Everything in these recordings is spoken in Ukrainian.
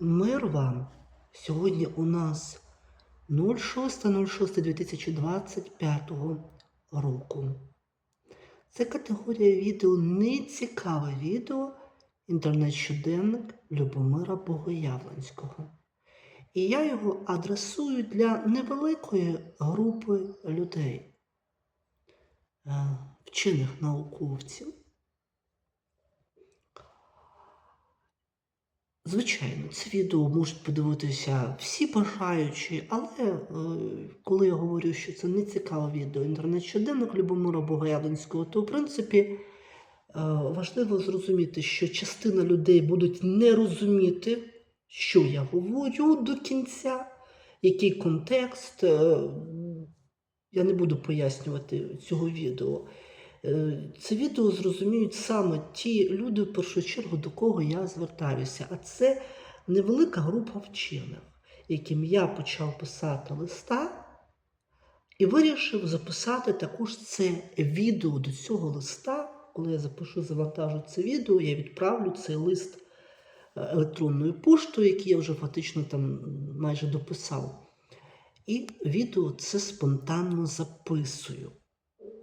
Мир вам. Сьогодні у нас 06.06.2025 року. Це категорія відео нецікаве відео інтернет-щоденник Любомира Богоявленського. І я його адресую для невеликої групи людей, е, вчених науковців. Звичайно, це відео можуть подивитися всі бажаючі, але е, коли я говорю, що це не цікаве відео інтернет-щоденник Любомира Богоявленського, то в принципі е, важливо зрозуміти, що частина людей будуть не розуміти, що я говорю до кінця, який контекст. Е, я не буду пояснювати цього відео. Е, Це відео зрозуміють саме ті люди, в першу чергу, до кого я звертаюся. А це невелика група вчених, яким я почав писати листа і вирішив записати також це відео до цього листа. Коли я запишу, завантажу це відео, я відправлю цей лист е, електронною поштою, який я вже фактично там майже дописав. І відео це спонтанно записую.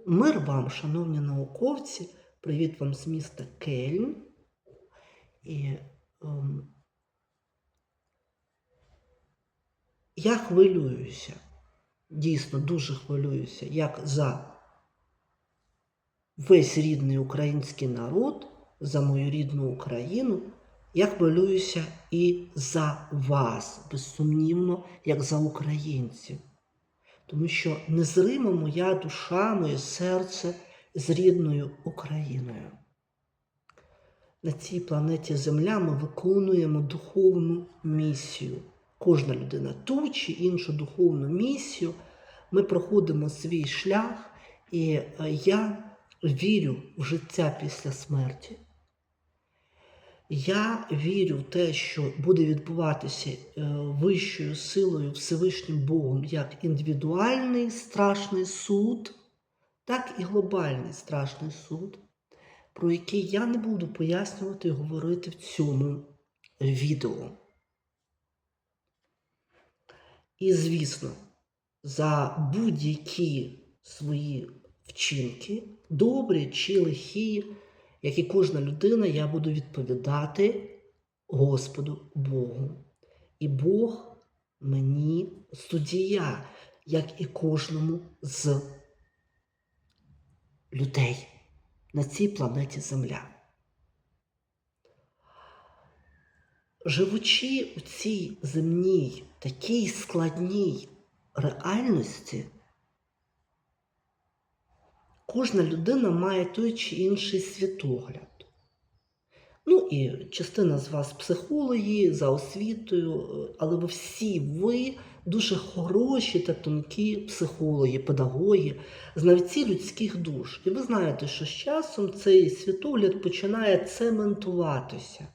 Мир вам, шановні науковці, привіт вам з міста Кельн. І ем, я хвилююся, дійсно дуже хвилююся, як за весь рідний український народ, за мою рідну Україну. Я хвилююся і за вас, безсумнівно, як за українців. Тому що незрима моя душа, моє серце з рідною Україною. На цій планеті Земля ми виконуємо духовну місію. Кожна людина ту чи іншу духовну місію. Ми проходимо свій шлях, і е, я вірю в життя після смерті. Я вірю в те, що буде відбуватися е, вищою силою Всевишнім Богом як індивідуальний страшний суд, так і глобальний страшний суд, про який я не буду пояснювати і говорити в цьому відео. І, звісно, за будь-які свої вчинки, добрі чи лихі, як і кожна людина, я буду відповідати Господу Богу. І Бог мені суддя, як і кожному з людей на цій планеті Земля. Живучи у цій земній такій складній реальності, кожна людина має той чи інший світогляд. Ну і частина з вас психологи за освітою, але ви всі ви дуже хороші та тонкі психологи, педагоги, знавці людських душ. І ви знаєте, що з часом цей світогляд починає цементуватися.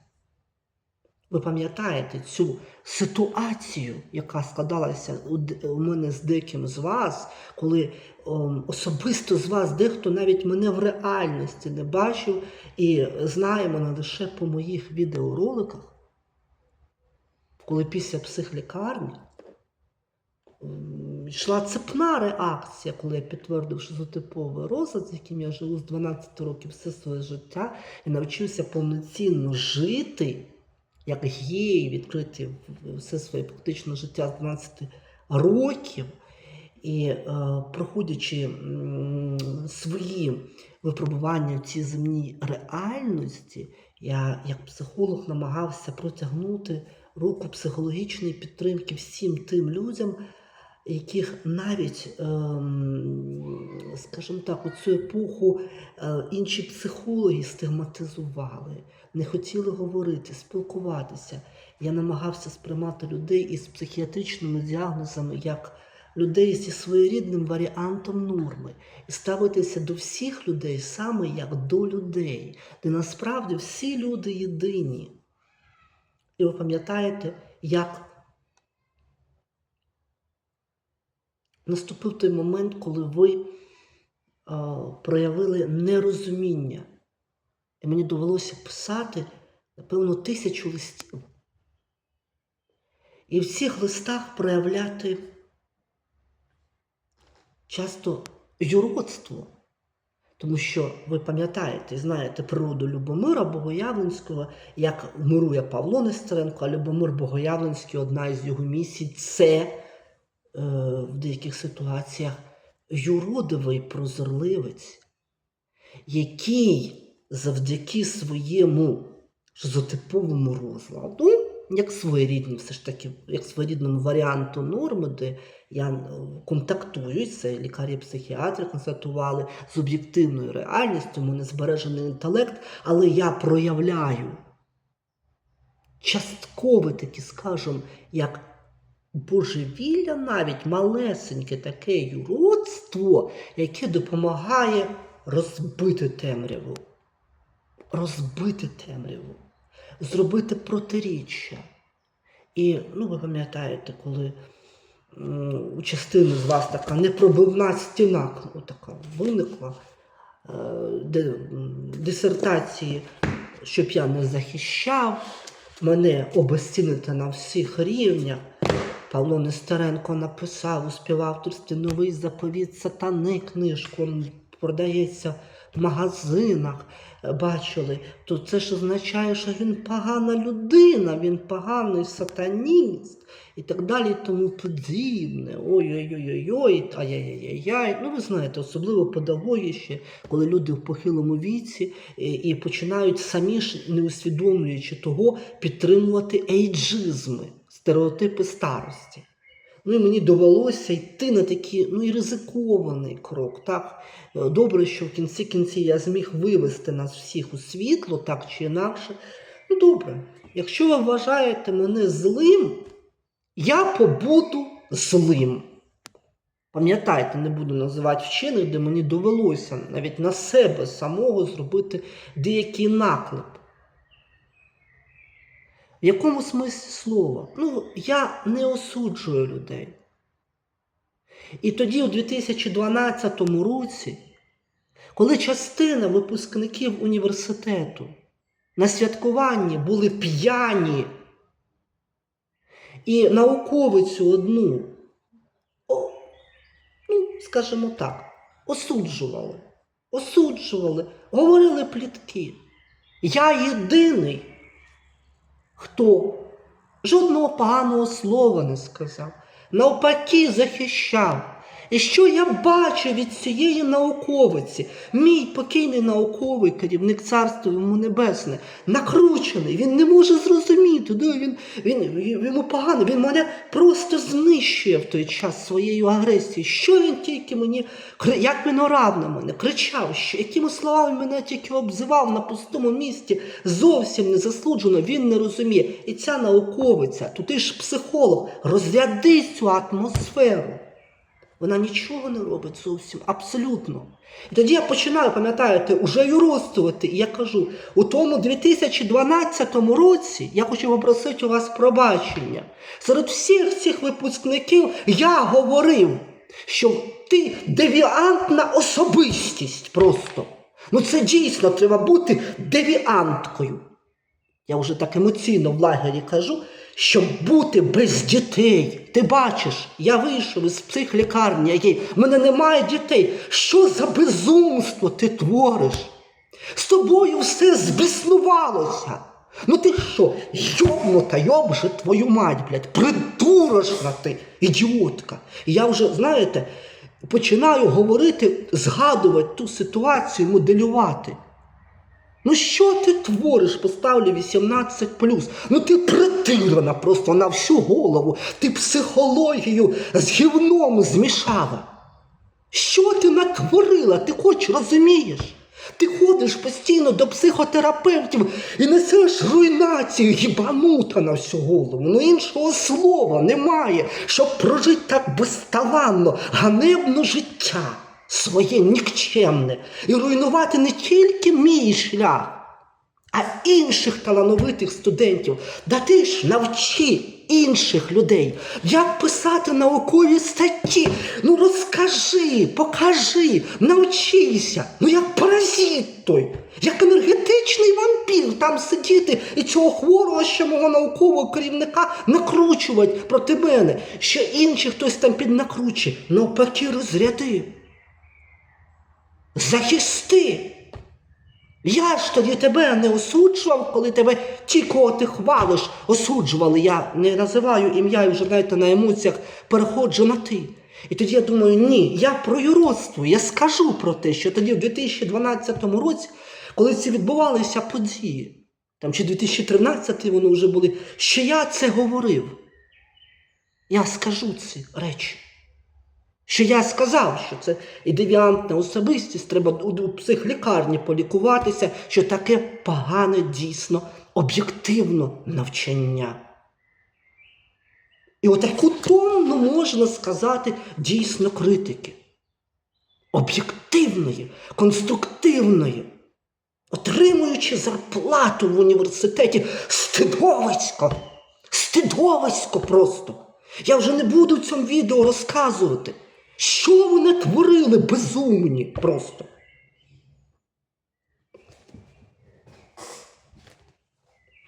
Ви пам'ятаєте цю ситуацію, яка складалася у мене з деким з вас, коли ем, особисто з вас дехто навіть мене в реальності не бачив і знає мене лише по моїх відеороликах, коли після психлікарні ем, йшла цепна реакція, коли я підтвердив шизотиповий розлад, з яким я живу з 12 років все своє життя і навчився повноцінно жити як гей, відкрити в- все своє практичне життя з 12 років, і е, проходячи свої випробування в цій земній реальності, я як психолог намагався протягнути руку психологічної підтримки всім тим людям, яких навіть, ем, скажімо так, у цю епоху е, інші психологи стигматизували, не хотіли говорити, спілкуватися. Я намагався сприймати людей із психіатричними діагнозами як людей зі своєрідним варіантом норми і ставитися до всіх людей саме як до людей, де насправді всі люди єдині. І ви пам'ятаєте, як наступив той момент, коли ви проявили нерозуміння. І мені довелося писати, напевно, тисячу листів. І в цих листах проявляти часто юродство. Тому що ви пам'ятаєте, знаєте природу Любомира Богоявленського, як мирує Павло Нестеренко, а Любомир Богоявленський, одна із його місій, це е, в деяких ситуаціях юродивий прозорливець, який завдяки своєму шизотиповому розладу, як своєрідним, все ж таки, як своєрідному варіанту норми, де я е, контактую, це лікарі психіатри констатували з об'єктивною реальністю, у мене збережений інтелект, але я проявляю часткове таке, скажімо, як божевілля, навіть малесеньке таке юродство, яке допомагає розбити темряву. Розбити темряву, зробити протиріччя. І ну, ви пам'ятаєте, коли у частини з вас така непробивна стіна така виникла, е, де, дисертації, щоб я не захищав, мене обезцінити на всіх рівнях. Павло Нестеренко написав у співавторстві новий заповіт сатани книжку, м, продається магазинах. Е, Бачили, то це ж означає, що він погана людина, він поганий сатаніст і так далі, тому подібне. Ой-ой-ой-ой, ай-яй-яй-яй. Ну, ви знаєте, особливо педагоги ще, коли люди в похилому віці і, і починають самі ж, не усвідомлюючи того, підтримувати ейджизми, стереотипи старості. Ну і мені довелося йти на такий ну, і ризикований крок. Так? Е, Добре, що в кінці кінці я зміг вивести нас всіх у світло, так чи інакше. Ну добре, якщо ви вважаєте мене злим, я побуду злим. Пам'ятайте, не буду називати вчених, де мені довелося навіть на себе самого зробити деякий наклеп. В якому смислі слова? Ну, я не осуджую людей. І тоді, у 2012 році, коли частина випускників університету на святкуванні були п'яні, і науковицю одну, о, ну, скажімо так, осуджували, осуджували, говорили плітки. Я єдиний хто жодного поганого слова не сказав, навпаки, захищав. І що я бачу від цієї науковиці? Мій покійний науковий керівник царства йому небесне, накручений, він не може зрозуміти. Да? Він, він, йому погано, він мене просто знищує в той час своєю агресією. Що він тільки мені, як він орав на мене, кричав, що, якими словами мене тільки обзивав на пустому місці, зовсім незаслужено, він не розуміє. І ця науковиця, тут ти ж психолог, розряди цю атмосферу. Вона нічого не робить зовсім, абсолютно. І тоді я починаю, пам'ятаєте, уже юростувати. І я кажу, у тому 2012 році я хочу попросити у вас пробачення. Серед всіх цих випускників я говорив, що ти девіантна особистість просто. Ну це дійсно треба бути девіанткою. Я вже так емоційно в лагері кажу, щоб бути без дітей. Ти бачиш, я вийшов із психлікарні, який в мене немає дітей. Що за безумство ти твориш? З тобою все збіснувалося. Ну ти що, йобнута, йоб же твою мать, блядь, придурочна ти, ідіотка. І я вже, знаєте, починаю говорити, згадувати ту ситуацію, моделювати. Ну що ти твориш, поставлю 18 Ну ти притирана просто на всю голову. Ти психологію з гівном змішала. Що ти натворила? Ти хоч розумієш? Ти ходиш постійно до психотерапевтів і несеш руйнацію гібанута на всю голову. Ну іншого слова немає, щоб прожити так безталанно, ганебно життя своє нікчемне і руйнувати не тільки мій шлях, А інших талановитих студентів, да ти ж навчи інших людей, як писати наукові статті. Ну розкажи, покажи, навчися. Ну як паразит той, як енергетичний вампір там сидіти і цього хворого ще мого наукового керівника накручувати проти мене. Ще інші хтось там піднакручує. Навпаки, розряди. Захисти. Я ж тоді тебе не осуджував, коли тебе ті, кого ти хвалиш, осуджували. Я не називаю ім'я і вже знаєте, на емоціях переходжу на ти. І тоді я думаю, ні, я про юродство, я скажу про те, що тоді в 2012 році, коли ці відбувалися події, там чи 2013 вони вже були, що я це говорив. Я скажу ці речі. Що я сказав, що це і девіантна особистість, треба у, психлікарні полікуватися, що таке погане дійсно об'єктивно навчання. І отаку тонну можна сказати дійсно критики. Об'єктивної, конструктивної, отримуючи зарплату в університеті стидовисько, стидовисько просто. Я вже не буду в цьому відео розказувати, що вони творили безумні просто.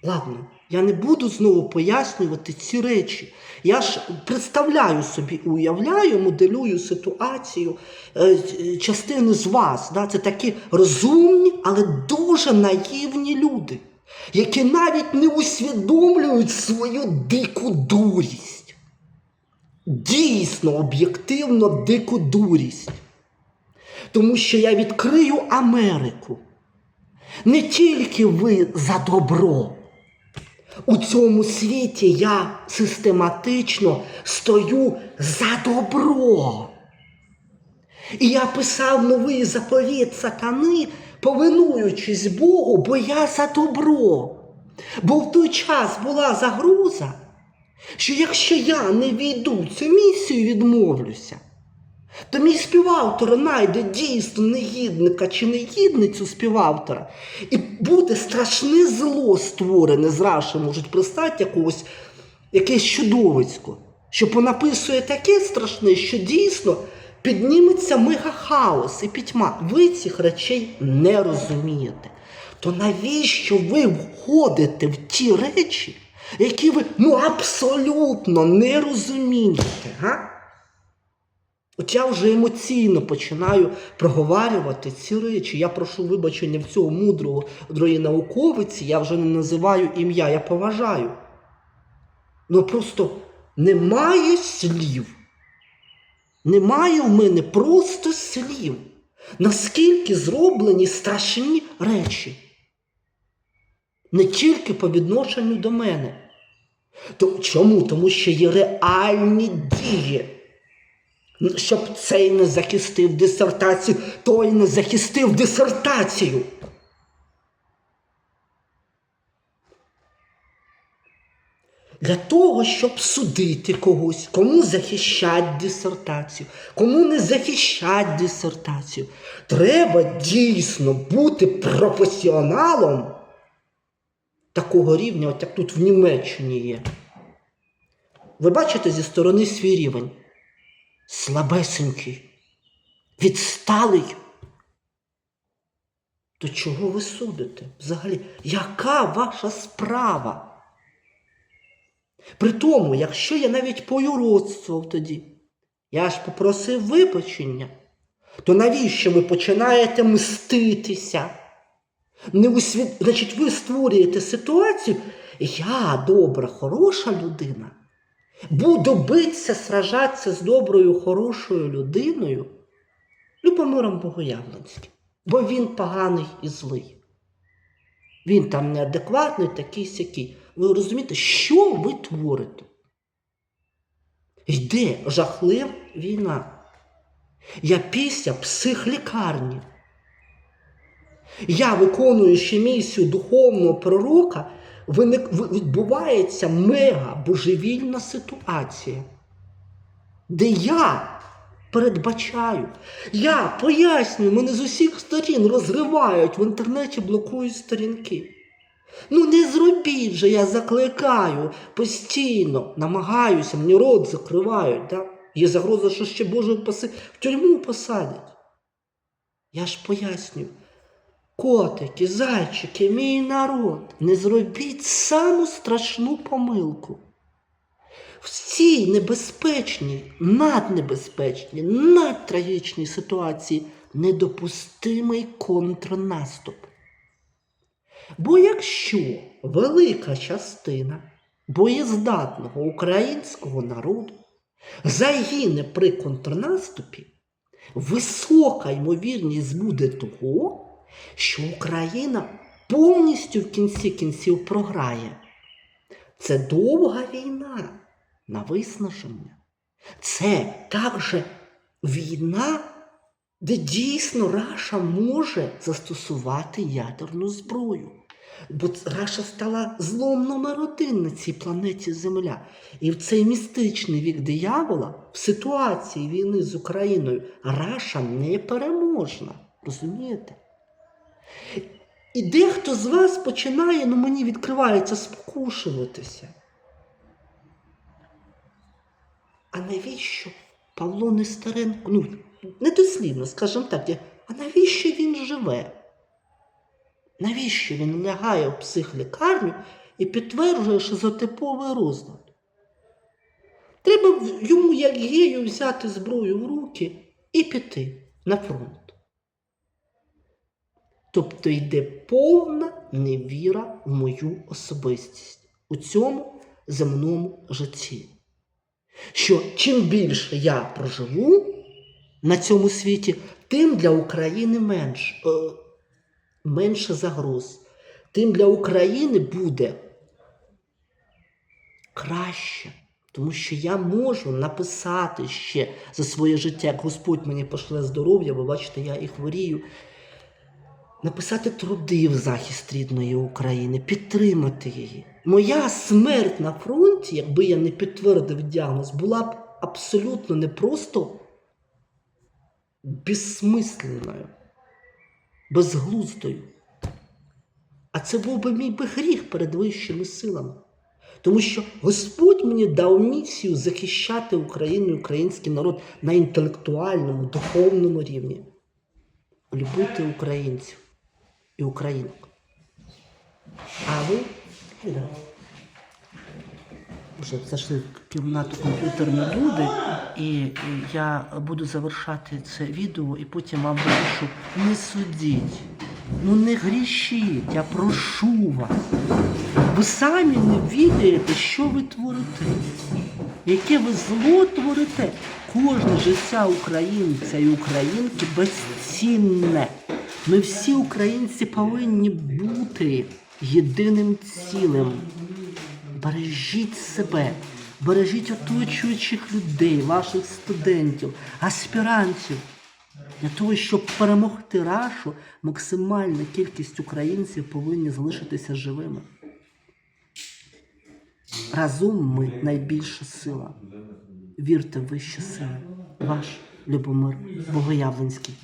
Ладно, я не буду знову пояснювати ці речі. Я ж представляю собі, уявляю, моделюю ситуацію е, частини з вас. Да? Це такі розумні, але дуже наївні люди, які навіть не усвідомлюють свою дику дурість. Дійсно, об'єктивно дику дурість. Тому що я відкрию Америку. Не тільки ви за добро. У цьому світі я систематично стою за добро. І я писав новий заповіт сатани, повинуючись Богу, бо я за добро. Бо в той час була загроза, що якщо я не війду цю місію, відмовлюся, то мій співавтор знайде дійсно негідника чи негідницю співавтора, і буде страшне зло створене зрашу можуть пристати якогось, якесь чудовисько, що понаписує таке страшне, що дійсно підніметься мегахаос і пітьма. Ви цих речей не розумієте. То навіщо ви входите в ті речі, які ви ну абсолютно не розумієте? Га? От я вже емоційно починаю проговарювати ці речі. Я прошу вибачення в цього мудрого мудрої науковиці, я вже не називаю ім'я, я поважаю. Ну просто немає слів. Немає в мене просто слів. Наскільки зроблені страшні речі. Не тільки по відношенню до мене. То, чому? Тому що є реальні дії. Щоб цей не захистив дисертацію, той не захистив дисертацію. Для того, щоб судити когось, кому захищать дисертацію, кому не захищать дисертацію, треба дійсно бути професіоналом такого рівня, от як тут в Німеччині є. Ви бачите зі сторони свій рівень слабесенький, відсталий. То чого ви судите? Взагалі, яка ваша справа? При тому, якщо я навіть поюродствував тоді, я ж попросив вибачення, то навіщо ви починаєте мститися? Не усвід... Значить, ви створюєте ситуацію, я добра, хороша людина. Буду битися, сражатися з доброю, хорошою людиною, Любомиром Богоявленським, бо він поганий і злий. Він там неадекватний, такий сякий. Ви розумієте, що ви творите? Йде жахлива війна. Я після психлікарні. Я, виконуючи місію духовного пророка, виник, відбувається мега божевільна ситуація, де я передбачаю, я пояснюю, мене з усіх сторін розривають в інтернеті блокують сторінки. Ну не зробіть же, я закликаю постійно, намагаюся, мені рот закривають. Да? Є загроза, що ще Боже в тюрму посадять. Я ж пояснюю. Котики, зайчики, мій народ, не зробіть саму страшну помилку. В цій небезпечній, наднебезпечній, надтрагічній ситуації недопустимий контрнаступ. Бо якщо велика частина боєздатного українського народу загине при контрнаступі, висока ймовірність буде того, що Україна повністю в кінці кінців програє. Це довга війна на виснаження. Це також війна, де дійсно Раша може застосувати ядерну зброю. Бо Раша стала злом номер один на цій планеті Земля. І в цей містичний вік диявола в ситуації війни з Україною Раша непереможна. Розумієте? І дехто з вас починає, ну мені відкривається, спокушуватися. А навіщо Павло Нестеренко, ну, недослівно, скажімо так, а навіщо він живе? Навіщо він лягає в психлікарню і підтверджує шизотиповий розлад? Треба йому, як гею, взяти зброю в руки і піти на фронт. Тобто йде повна невіра в мою особистість у цьому земному житті. Що чим більше я проживу на цьому світі, тим для України менш, е, менше загроз. Тим для України буде краще. Тому що я можу написати ще за своє життя, як Господь мені пошле здоров'я, ви бачите, я і хворію. Написати труди в захист рідної України, підтримати її. Моя смерть на фронті, якби я не підтвердив діагноз, була б абсолютно не просто безсмисленною, безглуздою. А це був би мій би гріх перед вищими силами. Тому що Господь мені дав місію захищати Україну і український народ на інтелектуальному, духовному рівні, любити українців і українок. А ви вже зайшли в кімнату комп'ютерні люди, і, і я буду завершати це відео, і потім вам напишу, не судіть, ну не грішіть, я прошу вас. Ви самі не відаєте, що ви творите, яке ви зло творите. Кожне життя українця і українки безцінне. Ми всі українці повинні бути єдиним цілим. Бережіть себе, бережіть оточуючих людей, ваших студентів, аспірантів. Для того, щоб перемогти рашу, максимальна кількість українців повинні залишитися живими. Разом ми найбільша сила. Вірте в вищі сили. Ваш Любомир Богоявленський.